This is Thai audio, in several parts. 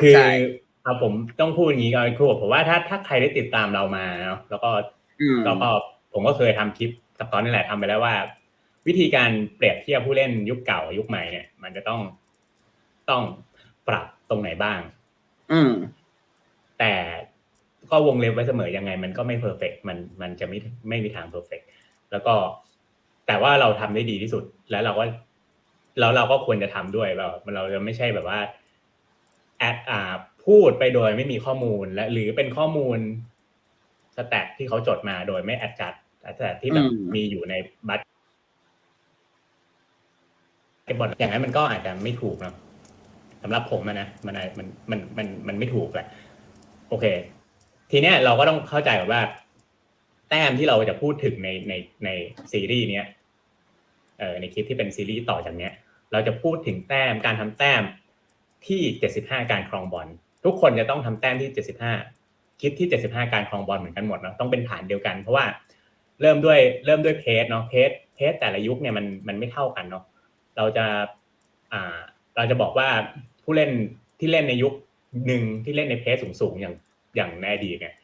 คือใช่เอาผมต้องพูดอย่างนี้ก่อนครูผมว่าถ้าถ้าใครได้ติดตามเรามาเนาะแล้วก็อืมแล้วก็ผมก็เคยทำคลิปกับตอนนี่แหละทำไปแล้วว่า วิธีการเปรียบเทียบผู้เล่นยุคเก่ายุคใหม่เนี่ย มันจะต้องต้องปรับตรงไหนบ้าง อืม แต่ก็วงเล็บไว้เสมอยังไง มันก็ไม่เพอร์เฟกมันมันจะไม่ไม่มีทางเพอร์เฟกแล้วก็ แต่ว่าเราทำได้ดีที่สุด แล้วเราก็แล้วเราก็ควรจะทำด้วยแบบเราจะไม่ใช่แบบว่า แอดอ่าพูดไปโดยไม่มีข้อมูลและหรือเป็นข้อมูลสแตทที่เขาจดมาโดยไม่แอดจัดสแตทที่แบบอืมมีอยู่ในบัตรบอลอย่างนั้นมันก็อาจจะไม่ถูกเนาะสำหรับผมอะนะ มันอาจมันมันมันมันไม่ถูกแหละโอเค ทีเนี้ยเราก็ต้องเข้าใจก่อนว่า แต้มที่เราจะพูดถึงในในในซีรีส์เนี้ยเอ่อในคลิปที่เป็นซีรีส์ต่อจากเนี้ย เราจะพูดถึงแต้มการทำแต้ม ที่เจ็ดสิบห้าการครองบอลทุกคนจะต้องทำแต้มที่เจ็ดสิบห้าคิดที่เจ็ดสิบห้าการครองบอลเหมือนกันหมดเนาะต้องเป็นฐานเดียวกัน เพราะว่าเริ่มด้วยเริ่มด้วยเพจเนาะเพจเพจแต่ละยุคเนี่ยมันมันไม่เท่ากันเนาะเราจะอ่าเราจะบอกว่าผู้เล่นที่เล่นในยุคหนึ่งที่เล่นในเพจสูงๆอย่างอย่างในอดีตเนี่ย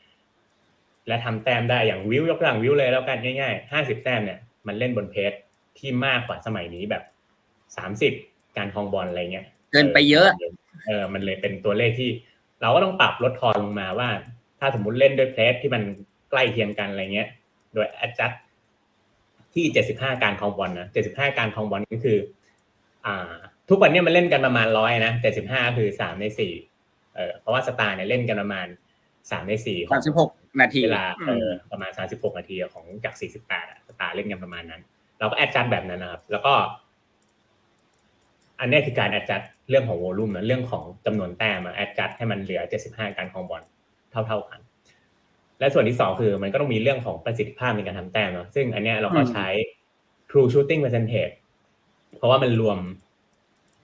และทำแต้มได้อย่างวิวยกตัวอย่างวิวเลยแล้วกันง่ายๆห้าสิบแต้มเนี่ยมันเล่นบนเพจที่มากกว่าสมัยนี้แบบสามสิบการครองบอลอะไรเงี้ย เกินไปเยอะเออมันเลยเป็นตัวเลขที่ เราก็ต้องปรับลดทอนลงมาว่า ถ้าสมมุติเล่นด้วยเพจที่มันใกล้เคียงกันอะไรเงี้ย โดย adjust ที่เจ็ดสิบห้าการครองบอลนะเจ็ดสิบห้าการครองบอลก็คือ อ่า ทุกวันเนี้มันเล่นกันประมาณร้อยนะเจ็ดสิบห้าคือสามในสี่เออเพราะว่าสตาร์เนี่ยเล่นกันประมาณสามในสี่ของสามสิบหกนาทีเวลาอืเอมอประมาณสามสิบหกนาทีของจากสี่สิบแปดสตาร์เล่นกันประมาณนั้น เราก็แอดจัดแบบนั้นนะครับ แล้วก็ อันเนี้ยคือการแอดจัด เรื่องของโวลูมนะเรื่องของจำนวนแต้มแอดจัดให้มันเหลือเจ็ดสิบห้าการครองบอลเท่า ๆกัน และส่วนที่สองคือมันก็ต้องมีเรื่องของประสิทธิภาพในการทำแต้มเนาะซึ่งอันเนี้ยเราก็ใช้ true shooting percentage เพราะว่ามันรวม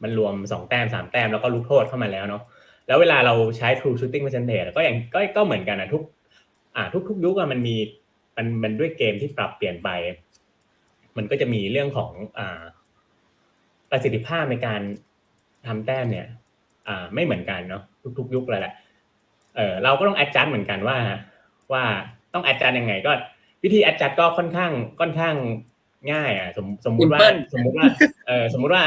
มันรวมสองแต้มสามแต้มแล้วก็ลูกโทษเข้ามาแล้วเนาะแล้วเวลาเราใช้ true shooting percentage ก็อย่างก็ก็เหมือนกันนะทุก อ่า ทุกทุกยุคอะมันมีมันมันด้วยเกมที่ปรับเปลี่ยนไป มันก็จะมีเรื่องของอ่าประสิทธิภาพในการ ทำแต้มเนี่ย อ่า ไม่เหมือนกันเนาะทุกๆ ยุคเลยแหละเออเราก็ต้อง adjust เหมือนกันว่า ว่าต้อง adjust ยังไง ก็วิธี adjust ก็ค่อนข้างค่อนข้างง่ายอะสมสมมุติว่า Simple สมมุติว่าเออสมมุติว่า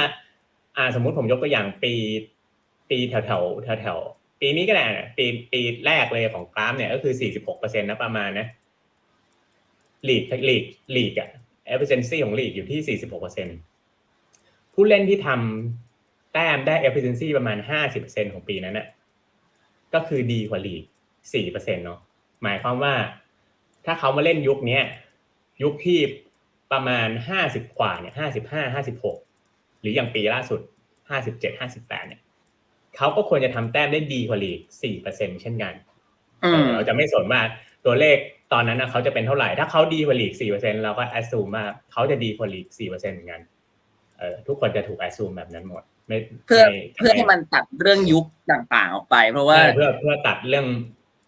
อ่า สมมุติผมยกตัวอย่างปี ปีแถวแถวแถวแถวๆปีนี้ก็ได้นะปีปีแรกเลยของกราฟเนี่ยก็คือสี่สิบหกเปอร์เซ็นต์นะประมาณนะลีดลีดลีดอะเอฟเฟนซีของลีดอยู่ที่สี่สิบหกเปอร์เซ็นผู้เล่นที่ทำ แต้มได้เอฟเฟนซีประมาณห้าสิบเปอร์เซ็นของปีนั้นน่ะก็คือดีกว่าลีดสี่เปอร์เซ็นเนาะหมายความว่า ถ้าเขามาเล่นยุคเนี้ยยุคที่ประมาณห้าสิบกว่าเนี่ยห้าสิบห้าห้าสิบหกหรืออย่างปีล่าสุดห้าสิบเจ็ดห้าสิบแปดเนี่ยเขาก็ควรจะทำแต้มได้ดีกว่าลีกสี่เปอร์เซ็นเช่นกันอืมเราจะไม่สนว่าตัวเลขตอนนั้นนะเขาจะเป็นเท่าไหร่ ถ้าเขาดีกว่าลีกสี่เปอร์เซ็นเราก็แอดซูมว่าเขาจะดีกว่าลีกสี่เปอร์เซ็นเหมือนกันเออทุกคนจะถูกแอดซูมแบบนั้นหมด ไม่เพื่อไม่เพื่อให้มันตัดเรื่องยุคต่างๆออกไป เพราะว่าใช่เพื่อเพื่อตัดเรื่อง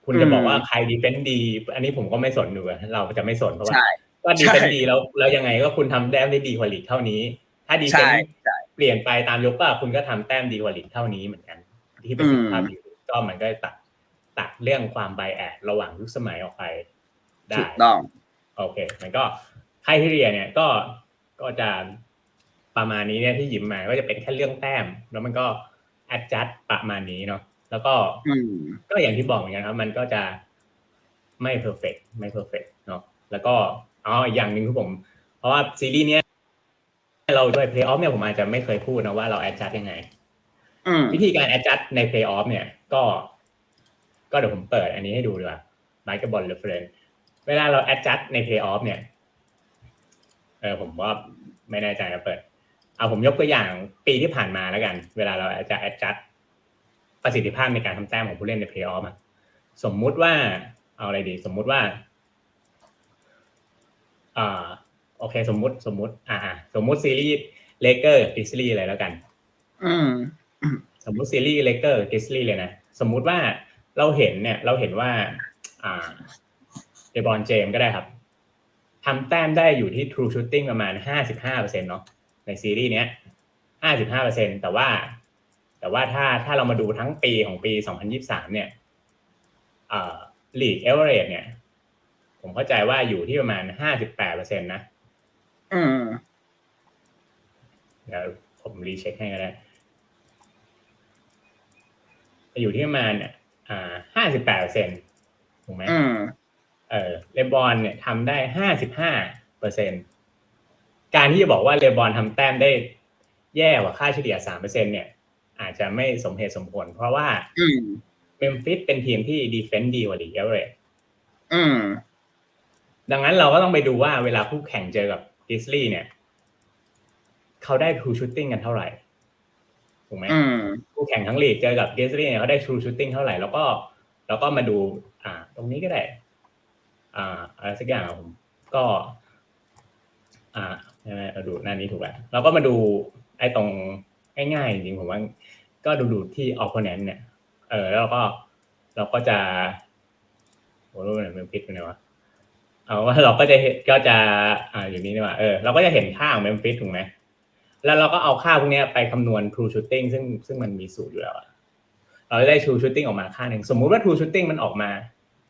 คุณจะอืมบอกว่าใครดีเฟนต์ดี อันนี้ผมก็ไม่สนดูอะเราจะไม่สนเพราะว่าใช่ก็ดีเฟนใช่ต์ดีแล้วแล้วยังไงก็คุณทำแต้มได้ดีกว่าลีกเท่านี้ ถ้าดีเฟนใช่ต์ใช่เปลี่ยนไปตามยกก็คุณก็ทำแต้มดีกว่าลีกเท่านี้เหมือนกัน ที่ประสิทธิภาพอยู่ก็มันก็ตัดตัดเรื่องความไบแอดระหว่างยุคสมัยออกไปได้ถูกต้องโอเค มันก็ไครทีเรียเนี่ยก็ก็จะ ประมาณนี้เนี่ยที่หยิบมาก็จะเป็นแค่เรื่องแต้ม แล้วมันก็ adjust ประมาณนี้เนาะแล้วก็อืมก็อย่างที่บอกเหมือนกันครับ มันก็จะไม่ perfect ไม่ perfect เนาะแล้วก็อ๋ออีกอย่างหนึ่งคือผม เพราะว่าซีรีส์เนี้ยเราด้วย play off เนี่ยผมอาจจะไม่เคยพูดนะว่าเรา adjust ยังไงอืมวิธีการ adjust ใน play off เนี่ย ก็ ก็เดี๋ยวผมเปิดอันนี้ให้ดูดีกว่า basketball reference เวลาเรา adjust ใน play off เนี่ยเออผมว่าไม่แน่ใจนะเปิด เอาผมยกตัวอย่างปีที่ผ่านมาแล้วกัน เวลาเราจะ adjust ประสิทธิภาพในการทำแต้มของผู้เล่นใน play off อะสมมุติว่าเอาอะไรดี สมมุติว่าอ่าโอเค สมมุติสมมุติ อ่าอ่าสมมุติซีรีส์เลเกอร์กิสลีอะไรแล้วกัน อืมสมมุติซีรีส์เลเกอร์กิสลีเลยนะ สมมุติว่าเราเห็นเนี่ย เราเห็นว่า อ่าเดบอนเจมก็ได้ครับทำแต้มได้อยู่ที่ True Shooting ประมาณห้าสิบห้าเปอร์เซ็นเนาะ ในซีรีส์เนี้ยห้าสิบห้าเปอร์เซ็นแต่ว่าแแต่ว่าถ้าถ้าเรามาดูทั้งปีของปี2023เนี่ยเอ่อลีกเอเวอเรสเนี่ย ผมเข้าใจว่าอยู่ที่ประมาณ58เปอร์เซ็นต์นะอืมเดี๋ยวผมรีเช็คให้ก็ได้อยู่ที่ประมาณเนี่ยอ่าห้าสิบแปดเปอร์เซ็นถูกไหมอืมเออเลบอนเนี่ยทำได้ห้าสิบห้าเปอร์เซ็น การที่จะบอกว่าเลบอนทำแต้มได้แย่กว่าค่าเฉลี่ยสามเปอร์เซ็นเนี่ย อาจจะไม่สมเหตุสมผล เพราะว่าอืมเมมฟิสเป็นทีมที่ดีเฟนต์ดีกว่าลีกเอเวอเรสอืมดังนั้นเราก็ต้องไปดูว่าเวลาคู่แข่งเจอกับกิสลี่เนี่ย เขาได้ทรูชูตติ้งกันเท่าไหร่ถูกไหมอืมคู่แข่งทั้งลีกเจอกับเกสซี่เนี่ยเขาได้ true shooting เท่าไหร่แล้วก็ แล้วก็มาดู อ่า ตรงนี้ก็ได้ อ่าอะไรสักอย่างผมก็ อ่า ใช่ไหมเราดูหน้านี้ถูกแล้วเราก็มาดูไอ้ตรงง่ายๆจริงผมว่า ก็ดูดูที่ opponent เนี่ย เออแล้วเราก็เราก็จะโอ้รู้ไหนมันพิษไปไหนวะเอาว่าเราก็จะก็จะอ่าอยู่นี้ดีกว่าเออเราก็จะเห็นค่าของเมมฟิสถูกไหมแล้วเราก็เอาค่าพวกนี้ไปคำนวณ true shooting ซึ่งซึ่งมันมีสูตรอยู่แล้วเราได้ true shooting ออกมาค่าหนึ่งสมมุติว่า true shooting มันออกมา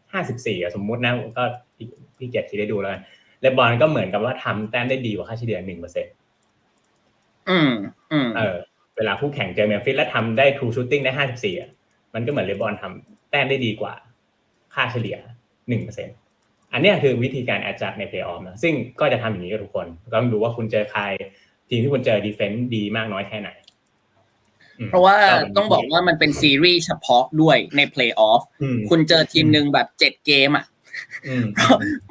54อะสมมุตินะก็พี่เกียรติได้ดูแล้ว เลบอนก็เหมือนกับว่าทำแต้มได้ดีกว่าค่าเฉลี่ย1%เปอร์เซ็นต์อืมอืมเออ เวลาคู่แข่งเจอเมมฟิสแล้วทำได้ true shooting ได้54อะมันก็เหมือนเลบอนทำแต้มได้ดีกว่า ค่าเฉลี่ย1%เปอร์เซ็นต์อันเนี้ยคือวิธีการ adjust ใน playoff นะซึ่งก็จะทำอย่างนี้กับทุกคนก็ต้องดูว่าคุณเจอใคร ทีมที่คุณเจอดีเฟนต์ดีมากน้อยแค่ไหนอืมเพราะว่าป็นต้องบอกว่ามันเป็นซีรีส์เฉพาะด้วยในเพลย์ออฟอืมคุณเจอทีมหนึ่งแบบเจ็ดเกมอะ อืม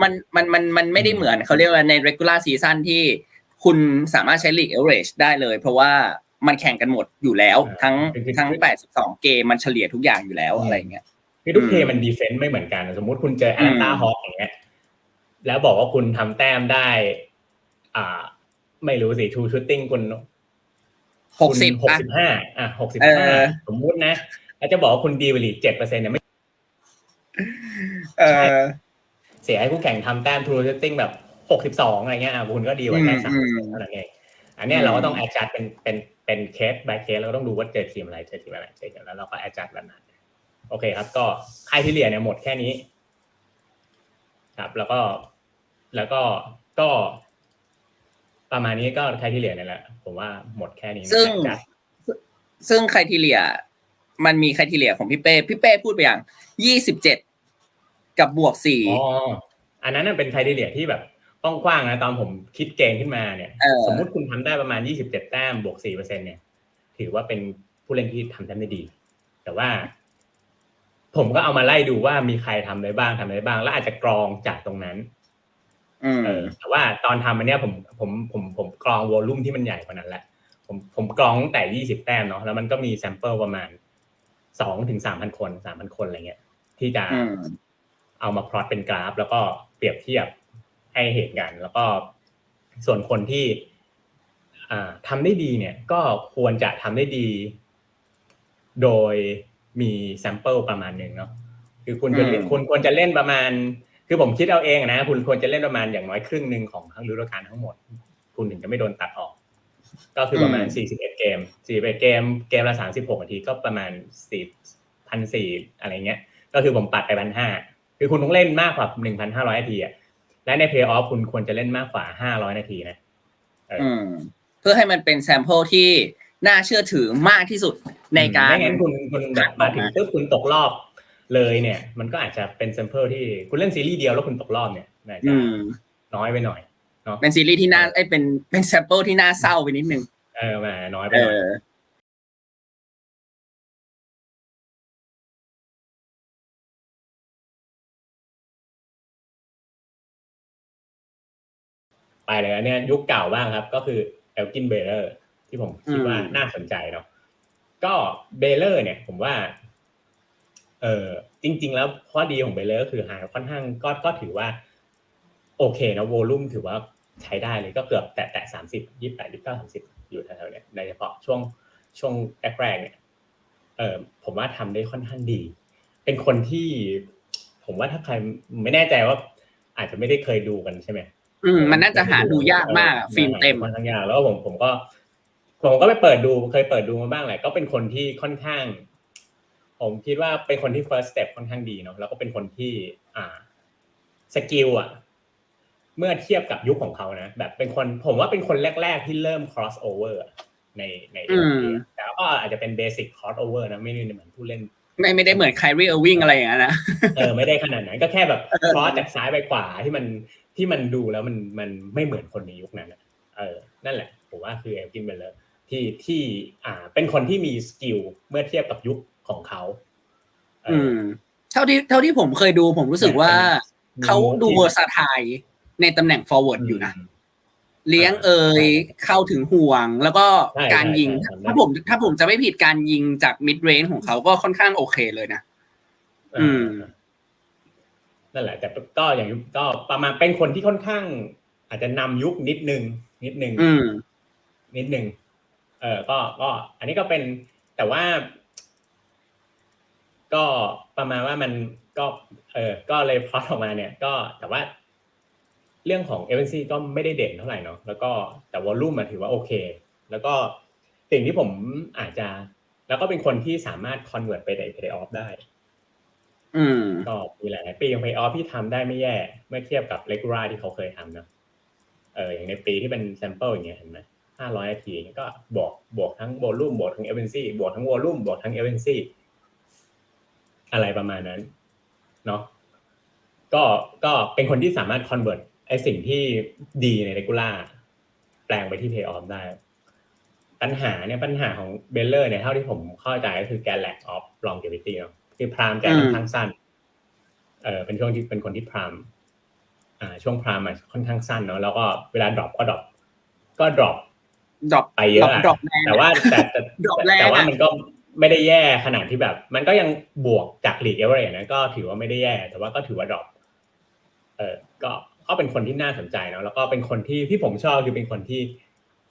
มันมันมันมันไม่ได้เหมือนเขาเรียกว่าใน regular season ที่คุณสามารถใช้ league average ได้เลย เพราะว่ามันแข่งกันหมดอยู่แล้วอ่าทั้งคือทั้ง 82 เกมมันเฉลี่ยทุกอย่างอยู่แล้วอะไรเงี้ยคือทุกอืมเทมันดีเฟนต์ไม่เหมือนกัน สมมุติคุณเจอแอตแลนตาอืมฮอคอย่างเงี้ยแล้วบอกว่าคุณทำแต้มได้ อ่า ไม่รู้สิทูชูตติ้งคุณหกสิบหกอะสิบห้าอะหกสิบเอห้าอสมมุตินะ แล้วจะบอกว่าคุณดีเวลีเจ็ดเปอร์เซ็นต์เนี่ยไม่ เออเสียให้คู่แข่งทำแต้มทูชูตติ้งแบบหกสิบสองอะไรเงี้ยอะคุณก็ดีกว่าแค่อืมสามเปอร์เซ็นต์เท่านั้นเองอันเนี้ยอืมเราก็ต้องแอดจัดเป็นเป็นเป็นเคส by เคสเราก็ต้องดูว่าเจอทีมอะไรเจอทีมอะไรเจอกันแล้วเราก็แอดจัดแบบนั้นโอเคครับ ก็ค่ายที่เหลียเนี่ยหมดแค่นี้ ครับ แล้วก็แล้วก็ก็ประมาณนี้ก็ค่ายที่เหลียเนี่ยแหละผมว่าหมดแค่นี้นะซึ่งจัดซึ่งใครทีเลียมันมีใครทีเลียของพี่เป้พี่เป้พูดไปอย่าง27 กับบวกอ๋ออันนั้นนะเป็นค่ายที่เหลียที่แบบต้องกว้างๆนะตอนผมคิดเกณฑ์ขึ้นมาเนี่ยเออสมมุติคุณทำได้ประมาณยี่สิบเจ็ดแต้มบวกสี่เปอร์เซ็นเนี่ย ถือว่าเป็นผู้เล่นที่ทำแต้มได้ดี แต่ว่า ผมก็เอามาไล่ดูว่ามีใครทำได้บ้างทำได้บ้าง แล้วอาจจะกรองจากตรงนั้น4อืมเออแต่ว่าตอนทำอันเนี้ยผมผมผมผมกรองวอลลุ่มที่มันใหญ่กว่านั้นแหละ ผมผมกรองตั้งแต่ยี่สิบแต้มเนาะแล้วมันก็มีแซมเปิลประมาณสองถึงสามพันคนสามพันคนอะไรเงี้ยที่จะอืม เอามาพลอตเป็นกราฟ แล้วก็เปรียบเทียบให้เห็นกัน แล้วก็ส่วนคนที่อ่าทำได้ดีเนี่ยก็ควรจะทำได้ดี โดยมีแซมเปิลประมาณหนึ่งเนาะคือคุณจะเล่นอืมคุณควรจะเล่นประมาณ คือผมคิดเอาเองนะ คุณควรจะเล่นประมาณอย่างน้อยครึ่งหนึ่งของทั้งฤดูกาลทั้งหมด คุณถึงจะไม่โดนตัดออก ก็คือประมาณ 41 เกม41เกม เกมละ 36นาทีก็ประมาณ4 1 4อะไรเงี้ย ก็คือผมปัดไปพันห้า คือคุณต้องเล่นมากกว่า1,500นาทีอะและในเพย์ออฟคุณควรจะเล่นมากกว่า500นาทีนะอืมเพื่อให้มันเป็นแซมเปิลที่น่าเชื่อถือมากที่สุดในการไม่งั้นคุณคุณแบบมาถึงออกมาปุ๊บคุณตกรอบเลยเนี่ย มันก็อาจจะเป็นแซมเปิลที่คุณเล่นซีรีส์เดียวแล้วคุณตกรอบเนี่ยอาจจะอืมน้อยไปหน่อยเนาะเป็นซีรีส์ที่น่าไอ้ยเป็นเป็นแซมเปิลที่น่าเศร้าไปนิดนึงเออมาน้อยไปเอหน่อย ไปเลยอันเนี่ยยุคเก่าบ้างครับ ก็คือเอลกินเบเลอร์ที่ผมคิดว่าน่าสนใจเนาะก็เบเลอร์เนี่ย ผมว่า เออจริง ๆ แล้วข้อดีของเบเลอร์ก็คือหาค่อนข้างก็ก็ถือว่า โอเคนะโวลุ่มถือว่าใช้ได้เลยก็เกือบแตะแตะสามสิบยี่สิบแปดยี่สิบเก้าสามสิบอยู่แถวๆเนี้ยโดยเฉพาะช่วงช่วงแรกๆเนี่ยเออผมว่าทำได้ค่อนข้างดี เป็นคนที่ ผมว่าถ้าใครไม่แน่ใจว่า อาจจะไม่ได้เคยดูกันใช่ไหม อืมมันน่าจะหาดูยากมากอะฟิล์มเต็มค่อนข้างยากแล้วผมผมก็ ผมก็ไปเปิดดูเคยเปิดดูมาบ้างแหละก็เป็นคนที่ค่อนข้าง ผมคิดว่าเป็นคนที่ first step ค่อนข้างดีเนาะแล้วก็เป็นคนที่ อ่าสกิลอะเมื่อเทียบกับยุคของเขานะแบบเป็นคนผมว่าเป็นคนแรก ๆ ที่เริ่ม cross over อะในในอืม NBA แต่ก็อาจจะเป็น basic cross over นะไม่ได้เหมือนผู้เล่น ไม่ไม่ได้เหมือนไคลรีเออร์วิงอะไรอย่างนั้นนะเออไม่ได้ขนาดนั้นก็แค่แบบครอสจากซ้ายไปขวาที่มันที่มันดูแล้วมันมันไม่เหมือนคนในยุคนั้นอะเออนั่นแหละผมว่าคือเอลกินเบลเลอร์ที่ที่อ่า เป็นคนที่มีสกิลเมื่อเทียบกับยุคของเขาเออือมเท่าที่เท่าที่ผมเคยดูผมรู้สึกว่าเป็นเขาดูเวอร์ซาไทยในตำแหน่ง forward อยู่นะ เลี้ยงเอ่ยเข้าถึงห่วง แล้วก็ใช่การยิงใช่ใช่ถ้าผม ถ้าผมจะไม่ผิดการยิงจาก mid range ของเขาก็ค่อนข้างโอเคเลยนะเอออืมนั่นแหละ แต่ก็อย่างก็ประมาณเป็นคนที่ค่อนข้าง อาจจะนำยุคนิดนึง นิดนึงอืมนิดนึงเออก็ก็ อันนี้ก็เป็นแต่ว่า ก็ประมาณว่ามันก็ เออก็เลยพลอตออกมาเนี่ย ก็แต่ว่า เรื่องของเอเวนซีก็ไม่ได้เด่นเท่าไหร่เนาะแล้วก็แต่วอลลุ่มมันถือว่าโอเค แล้วก็สิ่งที่ผมอาจจะ แล้วก็เป็นคนที่สามารถคอนเวิร์ตไปในเพย์ออฟได้ อืมก็มีหลายๆปีอย่างเพย์ออฟที่ทำได้ไม่แย่เมื่อเทียบกับเลกูราที่เขาเคยทำนะเอออย่างในปีที่เป็นแซมเปิลอย่างเงี้ยเห็นไหมห้าร้อยนาทีก็บวกบวกทั้งวอลลุ่มบวกทั้งเอเวนซีบวกทั้งวอลลุ่มบวกทั้งเอเวนซีอะไรประมาณนั้น เนาะก็ก็เป็นคนที่สามารถคอนเวิร์ต ไอสิ่งที่ดีในเรกูล่าแปลงไปที่เพย์ออฟได้ ปัญหาเนี่ยปัญหาของเบลเลอร์เนี่ยเท่าที่ผมเข้าใจก็คือแกแลกออฟลองเกวิตี้เนาะคือพรามแกค่อนข้างสั้น เออเป็นช่วงที่เป็นคนที่พรามอ่าช่วงพรามอะค่อนข้างสั้นเนาะแล้วก็เวลาดรอปก็ดรอปก็ดรอปดรอปไปเยอะอะดรอปแรงแต่ว่าแต่แต่ดรอปแรงแต่ว่าอะมันก็ไม่ได้แย่ขนาดที่แบบ มันก็ยังบวกจากลีกเอเวอเรสนะก็ถือว่าไม่ได้แย่ แต่ว่าก็ถือว่าดรอปเออก็ ก็เป็นคนที่น่าสนใจเนาะแล้วก็เป็นคนที่ที่ผมชอบคือเป็นคนที่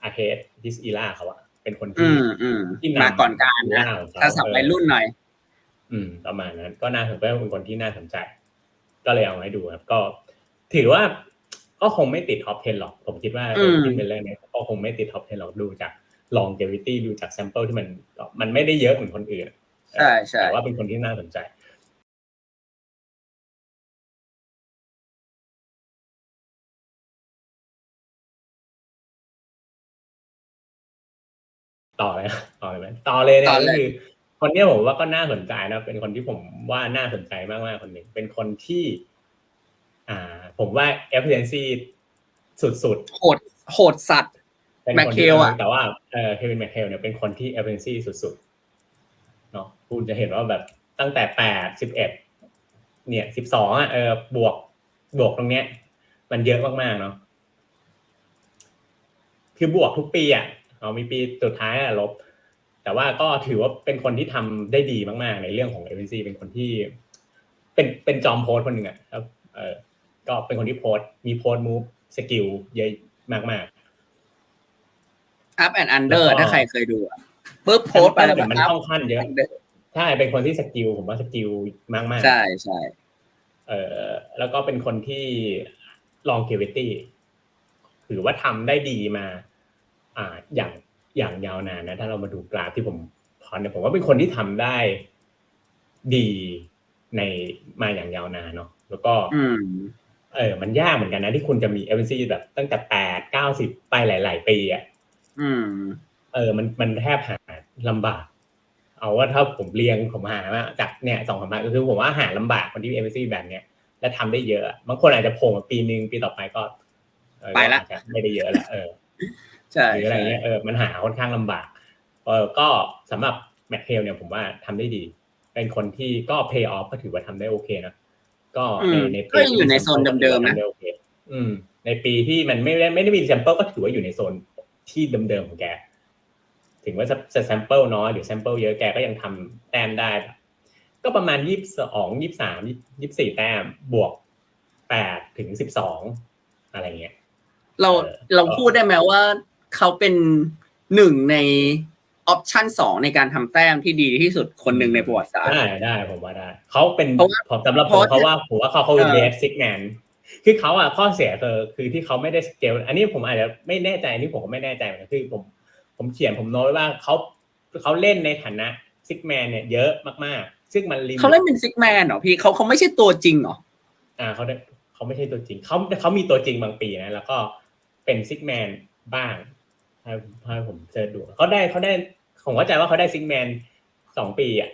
อาเฮดดิสอีล่าเขาอะเป็นคนอืที่มอืมที่นำมาก่อนการอีนะล่ของเขถ้าสับวัยรุ่นหน่อย อืม ประมาณนั้น ก็น่าสนใจเป็นคนที่น่าสนใจ ก็เลยเอามาให้ดูครับ ก็ ถือว่าก็คงไม่ติดท็อป 10 หรอก ผมคิดว่าอืมที่เป็นเรื่องนี้ก็คงไม่ติดท็อป 10 หรอกดูจากลองเ a วิตี้ดูจากแซมเปิลที่มันมันไม่ได้เยอะเหมือนคนอื่นใช่ใช่แต่ว่าเป็นคนที่น่าสนใจ ต่อเลยนะต่อเลยไหมต่อเลยเนี่ยก็คือ คนเนี้ยผมว่าก็น่าสนใจนะเป็นคนที่ผมว่าน่าสนใจมากๆคนหนึ่งเป็นคนที่ อ่า ผมว่า efficiency สุดโหดโหดสัตว์ๆเป็นคนแมคเคที่ลอะแต่ว่าเออเควินแมคเคลเนี่ยเป็นคนที่ efficiency สุดๆเนาะคุณจะเห็นว่าแบบตั้งแต่แปดสิบเอ็ดเนี่ยสิบสองอะเออบวกบวกตรงเนี้ย มันเยอะมากๆเนาะคือบวกทุกปีอะ เอามีปีสุดท้ายอะลบ แต่ว่าก็ถือว่าเป็นคนที่ทำได้ดีมากๆ ในเรื่องของเอเวนซีเป็นคนที่ เป็นเป็นจอมโพสต์คนหนึ่งอะครับเออก็เป็นคนที่โพสต์มีโพสต์มูฟสกิลเยอะมาก up and under แล้วก็ถ้าใครเคยดูอะปุ๊บๆโพสต์ไปแล้วแบแต่บมัน up ต้องขั้นเยอะ under ใช่เป็นคนที่สกิลผมว่าสกิลมากๆใช่ใช่เออแล้วก็เป็นคนที่ลองเ a วิตี้ถือว่าทำได้ดีมา อ่าอย่างอย่างยาวนานนะ ถ้าเรามาดูกราฟที่ผมพอนเนี่ยผมว่าเป็นคนที่ทำได้ดีในมาอย่างยาวนานเนาะแล้วก็อืมเออ มันยากเหมือนกันนะที่คุณจะมีเอเวนซีแบบตั้งแต่แปดเก้าสิบไปหลาย ๆ ปีอะอืมเออ มันมันแทบหาลำบาก เอาว่าถ้าผมเรียงผมหามาจากเนี่ยสองสามพันก็คือผมว่าหาลำบากคนที่มีเอเวนซีแบบเนี้ยและทำได้เยอะ บางคนอาจจะโผล่มาปีหนึ่งปีต่อไปก็เออไปละก็อาจจะไม่ได้เยอะละเออใช่ หรืออะไรใช่เงี้ยเออมันหาค่อนข้างลำบากเออก็สำหรับแมคเฮลเนี่ยผมว่าทำได้ดี เป็นคนที่ก็เพย์ออฟก็ถือว่าทำได้โอเคนะก็อืในมในก็ยังอยู่ในโซนเดิมๆนะทำได้โอเคอืม ในปีที่มันไม่ได้ไม่ได้มีแซมเปิลก็ถือว่าอยู่ในโซนที่เดิมๆของแก ถึงว่าจะแซมเปิลน้อยหรือแซมเปิลเยอะแกก็ยังทำแต้มได้แบบก็ประมาณยี่สิบสองยี่สิบสามยี่สิบสี่แต้มบวกแปดถึงสิบสองอะไรเงี้ยเราเออเราพูดได้ไหมว่า เขาเป็นหนึ่งในออปชันสองในการทำแต้มที่ดีที่สุดคนหนึ่งในประวัติศาสตร์ได้ได้ผมว่าได้เขาเป็นเพราะว่าผมสำหรับเพผมราะเขาว่าผมว่าเขาเขาเอเป็นอเบสซิกแมนคือเขาอะข้อเสียคือคือที่เขาไม่ได้สเกลอันนี้ผมอาจจะไม่แน่ใจอันนี้ผมก็ไม่แน่ใจเหมือนกันคือผมผมผมเขียนผมโน้ตไว้ว่าเขาเขาเล่นในฐานะซิกแมนเนี่ยเยอะมากๆ ซึ่งมันลิมิตเขาเล่นเป็นซิกแมนเหรอพี่เขาเขาไม่ใช่ตัวจริงเหรออ่าเขาได้เขาไม่ใช่ตัวจริงเขาเขามีตัวจริงบางปีนะแล้วก็เป็นซิกแมนบ้าง ให้ให้ผมเสิร์ชดูเขาได้เขาได้ผมเข้าใจว่าเขาได้ซิกแมนสองปีอะ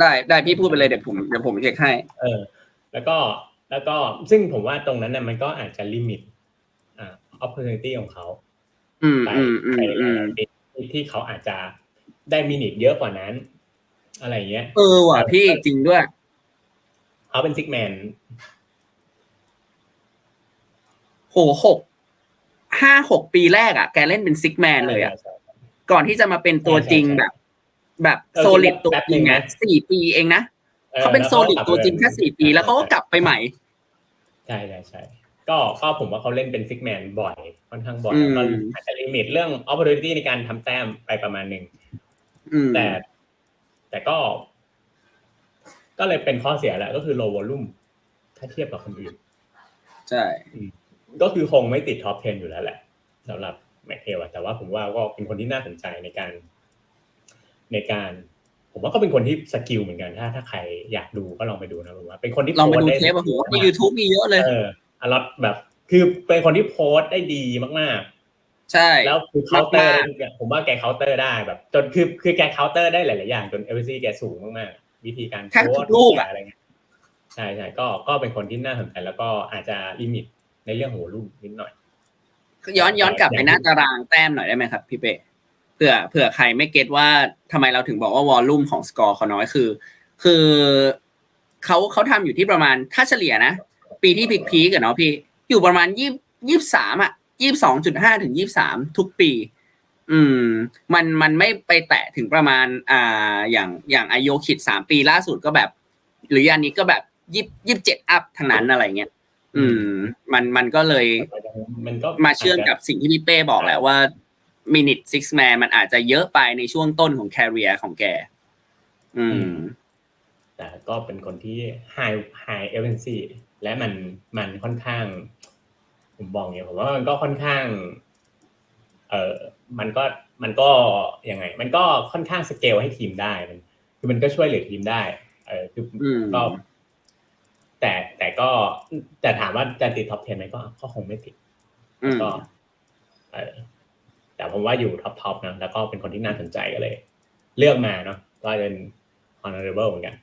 ได้ได้พี่พูดไปเลยเดี๋ยวผมเดี๋ยวผมเช็คให้ เออ แล้วก็แล้วก็ซึ่งผมว่าตรงนั้นน่ะมันก็อาจจะลิมิตอ่า opportunity ของเขาอืมไปอืมอืไปมอืมที่ที่เขาอาจจะได้มินิทเยอะกว่านั้น อะไรเงี้ย เออว่ะพี่จริงด้วยเขาเป็นซิกแมนโหหก ห้าหกปีแรกอะแกเล่นเป็นซิกแมนเลยอะก่อนที่จะมาเป็นตัวจริงใช่ใช่แบบ แบบเออโซลิดตัวแป๊บจริงนึงนะนะสี่ปีเองนะออเขาเป็นแล้วโซลิดกลับตัวจริงไปแค่สี่ปี แล้วเขาก็กลับไปใหม่ ใช่ใช่ใช่ก็ก็ผมว่าเขาเล่นเป็นซิกแมนบ่อยค่อนข้างบ่อยอืมแล้วก็อาจจะลิมิตเรื่อง opportunity ในการทำแต้มไปประมาณหนึ่งอืมแต่ แต่ก็ ก็เลยเป็นข้อเสียแหละก็คือ low volume ถ้าเทียบกับคนอื่น ใช่ ก็คือคงไม่ติดท็อป 10 อยู่แล้วแหละสำหรับแมคเทลแต่ว่าผมว่าก็เป็นคนที่น่าสนใจในการ ในการ ผมว่าก็เป็นคนที่สกิลเหมือนกันถ้าถ้าใครอยากดูก็ลองไปดูนะผมว่า เป็นคนที่ลองไปดูโพสต์เทปอะผมว่าในมาก YouTube มีเยอะเลยเอออลอตแบบ คือเป็นคนที่โพสต์ได้ดีมากใช่ๆแล้วคือเคาน์เตอร์มากได้ทุกอย่างผมว่าแกเคาน์เตอร์ได้แบบ จนคือคือแกเคาน์เตอร์ได้หลายๆอย่างจนเอเวอร์ซี่แกสูงมากๆวิธีการแทบโพทุสกต์ลูกอะอะไรเงี้ยใช่ใช่ก็ก็เป็นคนที่น่าสนใจแล้วก็อาจจะลิมิต ในเรื่องหัวรุ่นนิดหน่อย ย้อนย้อนกลับไปหน้าตารางแต้มหน่อยได้ไหมครับพี่เป้เผื่อเผื่อใครไม่เก็ตว่าทำไมเราถึงบอกว่าวอลลุ่มของสกอร์เขาน้อยคือ คือเขาเขาทำอยู่ที่ประมาณถ้าเฉลี่ยนะ ปีที่พีคพีกันเนาะพี่ อยู่ประมาณยี่ยี่สามอะยี่สองจุดห้าถึงยี่สามทุกปี อืม มันมันไม่ไปแตะถึงประมาณ อ่าอย่างอย่างไอโยคิดสามปีล่าสุดก็แบบ หรืออันนี้ก็แบบยี่ยี่สิบเจ็ดอัพทั้งนั้นอะไรเงี้ย อืม มันมันก็เลยมันก็มาเชื่อมกับสิ่งที่พี่เป้บอกแหละว่ามินิ six man มันอาจจะเยอะไปในช่วงต้นของแคริเอร์ของแก อืม แต่ก็เป็นคนที่ high high efficiency และมันมันค่อนข้าง ผมบอกอย่างนี้ผมว่ามันก็ค่อนข้าง เออมันก็มันก็ยังไง มันก็ค่อนข้างสเกลให้ทีมได้มัน คือมันก็ช่วยเหลือทีมได้ เออคืออมก็ แต่แต่ก็แต่ถามว่าจะติดท็อป 10 ไหมก็ก็คงไม่ติดอืมก็เออแต่ผมว่าอยู่ท็อปท็อปนะแล้วก็เป็นคนที่น่าสนใจก็เลย เลือกมาเนาะก็เป็น honorable เหมือนกัน